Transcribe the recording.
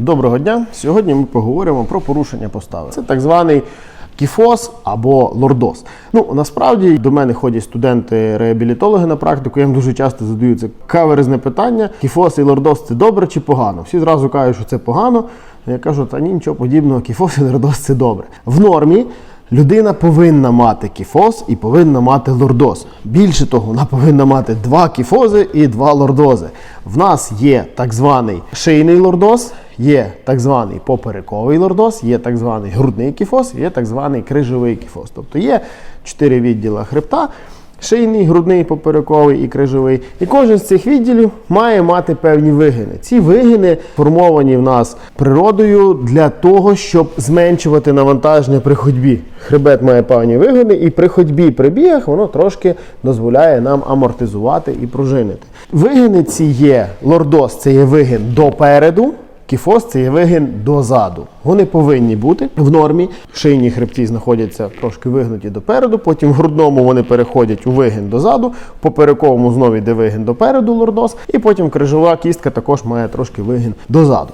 Доброго дня! Сьогодні ми поговоримо про порушення постави. Це так званий кіфоз або лордоз. Ну насправді до мене ходять студенти-реабілітологи на практику. Я їм дуже часто задаю це каверзне питання: кіфоз і лордоз це добре чи погано? Всі зразу кажуть, що це погано. Я кажу, та ні, нічого подібного, кіфоз і лордоз це добре. В нормі. Людина повинна мати кіфоз і повинна мати лордоз. Більше того, вона повинна мати два кіфози і два лордози. В нас є так званий шийний лордоз, є так званий поперековий лордоз, є так званий грудний кіфоз, є так званий крижовий кіфоз. Тобто є чотири відділа хребта. Шийний, грудний, поперековий і крижовий. І кожен з цих відділів має мати певні вигини. Ці вигини формовані в нас природою для того, щоб зменшувати навантаження при ходьбі. Хребет має певні вигини, і при ходьбі при бігах воно трошки дозволяє нам амортизувати і пружинити. Вигини ці є лордоз, це є вигин допереду. Кіфоз це є вигин дозаду. Вони повинні бути в нормі. Шийні хребці знаходяться трошки вигнуті допереду, потім в грудному вони переходять у вигин дозаду, в поперековому знову йде вигин допереду лордоз, і потім крижова кістка також має трошки вигин дозаду.